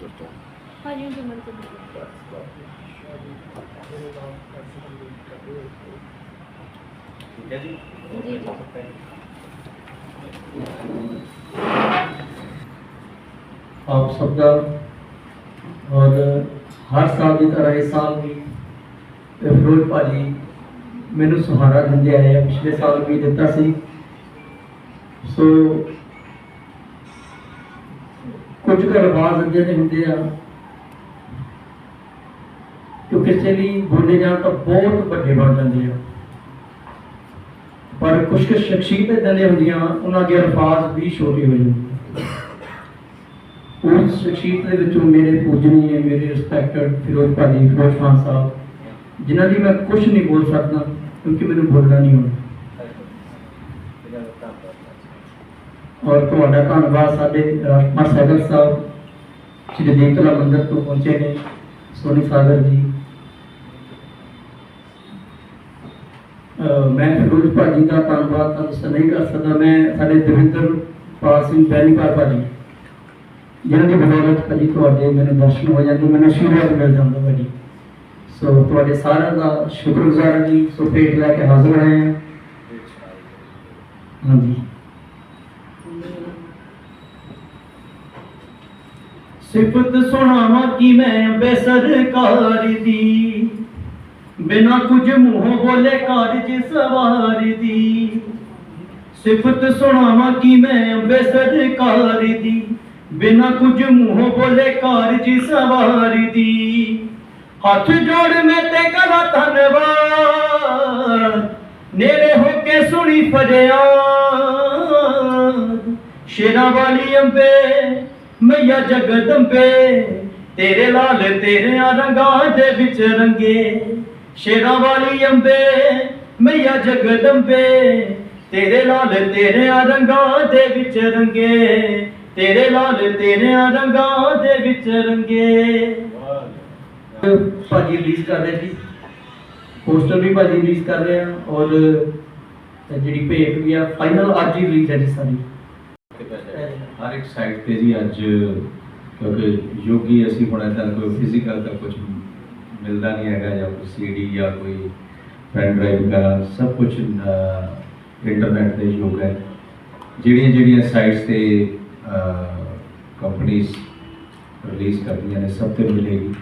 ਜਲੰਧਰ ਤੋਂ ਹਾਂਜੀ ਹਾਂਜੀ ਮੈਂ ਤਾਂ ਠੀਕ ਹੈ ਜੀ। ਜੀ ਸਭ ਦਾ ਔਰ ਹਰ ਸਾਲ ਦੀ ਤਰ੍ਹਾਂ ਇਸ ਸਾਲ ਵੀ ਫਿਰੋਜ਼ ਭਾਜੀ ਮੈਨੂੰ ਸਹਾਰਾ ਦਿੰਦੇ ਆਏ ਆ। ਪਿਛਲੇ ਸਾਲ ਵੀ ਦਿੱਤਾ ਸੀ। ਸੋ ਕੁਝ ਕੁ ਅਲਫਾਜ਼ ਅੱਗੇ ਦੇ ਹੁੰਦੇ ਆ। ਕਿ ਕਿਸੇ ਲਈ ਬੋਲੇ ਜਾਣ ਤਾਂ ਬਹੁਤ ਵੱਡੇ ਬਣ ਜਾਂਦੇ ਆ। ਪਰ ਕੁਝ ਕੁ ਸ਼ਖਸੀਅਤ ਏਦਾਂ ਦੀਆਂ ਹੁੰਦੀਆਂ, ਉਹਨਾਂ ਦੇ ਅਲਫਾਜ਼ ਵੀ ਛੋਟੇ ਹੋ ਜਾਂਦੇ ਉਸ ਸ਼ਖਸੀਅਤ ਦੇ ਵਿੱਚੋਂ ਮੇਰੇ ਪੂਜਨੀਏ, ਮੇਰੇ ਰਿਸਪੈਕਟਡ ਫਿਰੋਜ਼ ਭਾਜੀ, ਫਿਰੋਜ਼ ਖਾਨ ਸਾਹਿਬ, ਜਿਨ੍ਹਾਂ ਦੀ ਮੈਂ ਕੁਝ ਨਹੀਂ ਬੋਲ ਸਕਦਾ, ਕਿਉਂਕਿ ਮੈਨੂੰ ਬੋਲਣਾ ਨਹੀਂ ਆਉਂਦਾ। ਔਰ ਤੁਹਾਡਾ ਧੰਨਵਾਦ ਸਾਡੇ ਰਾਜਕੁਮਾਰ ਸਹਿਗਲ ਸਾਹਿਬ, ਸ਼੍ਰੀ ਦੇਵਤਲਾ ਮੰਦਿਰ ਤੋਂ ਪਹੁੰਚੇ ਨੇ, ਸੋਨੀ ਸਾਗਰ ਜੀ। ਮੈਂ ਫਿਰੋਜ਼ ਭਾਜੀ ਦਾ ਧੰਨਵਾਦ ਤਾਂ ਦੱਸ ਕਰ ਸਕਦਾ, ਮੈਂ ਸਾਡੇ ਦਵਿੰਦਰ ਪਾਲ ਸਿੰਘ ਬੈਨੀਪਾਲ ਭਾਜੀ। ਜਿਨ੍ਹਾਂ ਦੀ ਬਦੌਲਤ ਭਾਜੀ ਤੁਹਾਡੇ ਮੈਨੂੰ ਦਰਸ਼ਨ ਹੋ ਜਾਂਦੇ, ਮੈਨੂੰ ਆਸ਼ੀਰਵਾਦ ਮਿਲ ਜਾਂਦਾ ਭਾਜੀ। ਸੋ ਤੁਹਾਡੇ ਸਾਰਿਆਂ ਦਾ ਸ਼ੁਕਰਗੁਜ਼ਾਰ ਹਾਂ ਜੀ, ਸੋ ਭੇਟ ਲੈ ਕੇ ਹਾਜ਼ਰ ਆਏ ਹਾਂ। ਹਾਂਜੀ। ਸਿਫਤ ਸੁਣਾਵਾਂ ਕਿ ਮੈਂ ਅੰਬੇ ਸਰਕਾਰ ਦੀ। ਬਿਨਾ ਕੁਝ ਮੂੰਹੋਂ ਬੋਲੇ ਕਾਰਜ ਸਵਾਰ ਦੀ। ਸਿਫਤ ਸੁਣਾਵਾਂ ਕਿ ਮੈਂ ਅੰਬੇ ਸਰਕਾਰ ਦੀ। ਬਿਨਾ ਕੁਝ ਮੂੰਹੋਂ ਬੋਲੇ ਕਾਰਜ ਸਵਾਰ ਦੀ। ਹੱਥ ਜੋੜ ਮੈਂ ਤੇ ਕਰਾਂ ਧੰਨਵਾਦ। ਨੇੜੇ ਹੋ ਕੇ ਸੁਣੀ ਫਰਿਆਦ। ਸ਼ੇਰਾਂ ਵਾਲੀ ਅੰਬੇ ਮਈਆ ਜਗਦੰਬੇ, ਤੇਰੇ ਲਾਲ ਤੇਰੇ ਰੰਗਾਂ ਦੇ ਵਿੱਚ ਰੰਗੇ। ਸ਼ੇਰਾਂ ਵਾਲੀ ਅੰਬੇ, ਮਈਆ ਜਗਦੰਬੇ, ਤੇਰੇ ਲਾਲ ਤੇਰੇ ਰੰਗਾਂ ਦੇ ਵਿੱਚ ਰੰਗੇ। ਤੇਰੇ ਲਾਲ ਤੇਰੇ ਰੰਗਾਂ ਦੇ ਵਿੱਚ ਰੰਗੇ। ਭਾਜੀ ਰਿਲੀਜ਼ ਕਰ ਰਹੇ ਜੀ ਪੋਸਟਰ ਵੀ ਭਾਜੀ ਰਿਲੀਜ਼ ਕਰ ਰਹੇ ਆ ਔਰ ਜਿਹੜੀ ਭੇਟ ਵੀ ਆ ਫਾਈਨਲ ਅੱਜ ਹੀ ਰਿਲੀਜ਼ ਹੈ ਜੀ ਸਾਡੀ ਹਰ ਇੱਕ ਸਾਈਡ ਤੇ ਜੀ ਅੱਜ, ਕਿਉਂਕਿ ਯੋਗੀ ਅਸੀਂ ਹੁਣ ਏਦਾਂ ਕੋਈ ਫਿਜ਼ੀਕਲ ਤਾਂ ਕੁਝ ਮਿਲਦਾ ਨਹੀਂ ਹੈਗਾ ਜਾਂ ਕੋਈ ਸੀਡੀ ਜਾਂ ਕੋਈ ਪੈਨ ਡਰਾਈਵ ਵਗੈਰਾ, ਸਭ ਕੁਝ ਇੰਟਰਨੈਟ ਤੇ ਯੋਗ ਹੈ ਜਿਹੜੀਆਂ ਜਿਹੜੀਆਂ ਸਾਈਟਸ ਤੇ ਕੰਪਨੀਆਂ ਰਿਲੀਜ਼ ਕਰਦੀਆਂ ਨੇ, ਸਭ ਤੇ ਮਿਲੇਗੀ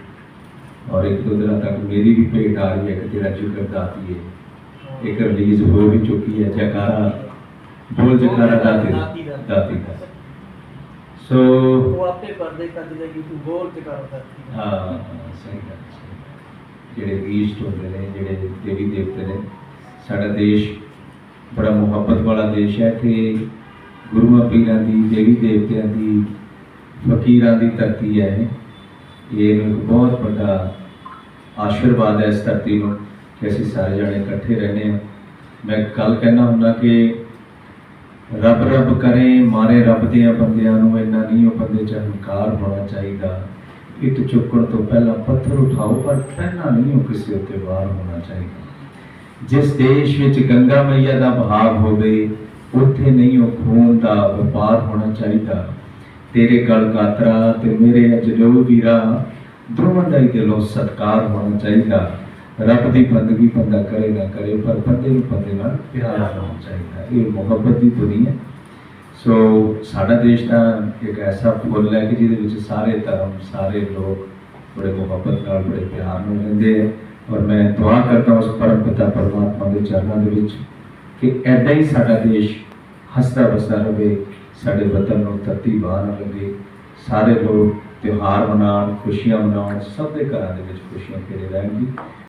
ਔਰ ਇੱਕ ਦੋ ਦਿਨਾਂ ਤੱਕ ਮੇਰੀ ਵੀ ਭੇਟ ਆ ਰਹੀ ਹੈ ਕਿ ਤੇਰਾ ਜ਼ਿਕਰ ਦਾਤੀ ਹੈ, ਇੱਕ ਰਿਲੀਜ਼ ਹੋ ਵੀ ਚੁੱਕੀ ਹੈ, ਜਕਾਰਾ, ਬੋਲ ਜਕਾਰਾ ਦਾਤੀ ਦਾਤੀ ਦਾ। ਸੋ ਉਹ ਆਪੇ ਪਰਦੇ ਕੱਢ ਦੇਗੀ ਤੂੰ ਬੋਲ ਤੇ ਕਰਦਾ। ਹਾਂ ਹਾਂ, ਸਹੀ ਗੱਲ ਸਹੀ ਗੱਲ। ਜਿਹੜੇ ਈਸਟ ਹੁੰਦੇ ਨੇ ਜਿਹੜੇ ਦੇਵੀ ਦੇਵਤੇ ਨੇ ਸਾਡਾ ਦੇਸ਼ ਬੜਾ ਮੁਹੱਬਤ ਵਾਲਾ ਦੇਸ਼ ਹੈ ਕਿ ਗੁਰੂਆਂ ਪੀਰਾਂ ਦੀ ਦੇਵੀ ਦੇਵਤਿਆਂ ਦੀ ਫਕੀਰਾਂ ਦੀ ਧਰਤੀ ਹੈ ਇਹ। ਇੱਕ ਬਹੁਤ ਵੱਡਾ ਆਸ਼ੀਰਵਾਦ ਹੈ ਇਸ ਧਰਤੀ ਨੂੰ ਕਿ ਅਸੀਂ ਸਾਰੇ ਜਣੇ ਇਕੱਠੇ ਰਹਿੰਦੇ ਹਾਂ। ਮੈਂ ਕੱਲ ਕਹਿਣਾ ਹੁੰਦਾ ਕਿ ਰੱਬ ਰੱਬ ਕਰੇ, ਮਾਰੇ ਰੱਬ ਦੀਆਂ ਬੰਦਿਆਂ ਨੂੰ ਇੰਨਾ ਨਹੀਂ, ਉਹ ਬੰਦੇ ਚ ਹੰਕਾਰ ਹੋਣਾ ਚਾਹੀਦਾ। ਇੱਟ ਚੁੱਕਣ ਤੋਂ ਪਹਿਲਾਂ ਪੱਥਰ ਉਠਾਓ, ਪਰ ਪਹਿਲਾਂ ਨਹੀਂ, ਉਹ ਕਿਸੇ ਉੱਤੇ ਵਾਰ ਹੋਣਾ ਚਾਹੀਦਾ। ਜਿਸ ਦੇਸ਼ ਵਿੱਚ ਗੰਗਾ ਮਈਆ ਦਾ ਬਹਾਵ ਹੋਵੇ, ਉੱਥੇ ਨਹੀਂ ਉਹ ਖੂਨ ਦਾ ਵਪਾਰ ਹੋਣਾ ਚਾਹੀਦਾ। ਤੇਰੇ ਗਲ ਗਾਤਰਾ ਤੇ ਮੇਰੇ ਅਜਲੋ ਵੀਰਾ, ਦੋਵਾਂ ਦਾ ਹੀ ਦਿਲੋਂ ਸਤਕਾਰ ਹੋਣਾ ਚਾਹੀਦਾ। ਰੱਬ ਦੀ ਬੰਦਗੀ ਬੰਦਾ ਕਰੇ ਨਾ ਕਰੇ, ਪਰ ਬੰਦੇ ਨੂੰ ਬੰਦੇ ਨਾਲ ਪਿਆਰ ਹੋਣਾ ਚਾਹੀਦਾ ਇਹ ਮੁਹੱਬਤ ਦੀ ਦੁਨੀਆ ਹੈ। ਸੋ ਸਾਡਾ ਦੇਸ਼ ਦਾ ਇੱਕ ਐਸਾ ਫੁੱਲ ਹੈ ਕਿ ਜਿਹਦੇ ਵਿੱਚ ਸਾਰੇ ਧਰਮ, ਸਾਰੇ ਲੋਕ ਬੜੇ ਮੁਹੱਬਤ ਨਾਲ, ਬੜੇ ਪਿਆਰ ਨਾਲ ਰਹਿੰਦੇ ਹੈ ਔਰ ਮੈਂ ਦੁਆ ਕਰਦਾ ਉਸ ਪਰਮ ਪਿਤਾ ਪਰਮਾਤਮਾ ਦੇ ਚਰਨਾਂ ਦੇ ਵਿੱਚ ਕਿ ਐਦਾਂ ਹੀ ਸਾਡਾ ਦੇਸ਼ ਹੱਸਦਾ ਵਸਦਾ ਰਹੇ, ਸਾਡੇ ਵਤਨ ਨੂੰ ਧਰਤੀ ਬਾਹਰ ਨਾ ਲੱਗੇ। ਸਾਰੇ ਲੋਕ ਤਿਉਹਾਰ ਮਨਾਉਣ, ਖੁਸ਼ੀਆਂ ਮਨਾਉਣ, ਸਭ ਦੇ ਘਰਾਂ ਦੇ ਵਿੱਚ ਖੁਸ਼ੀਆਂ ਘੇਰੇ ਰਹਿਣ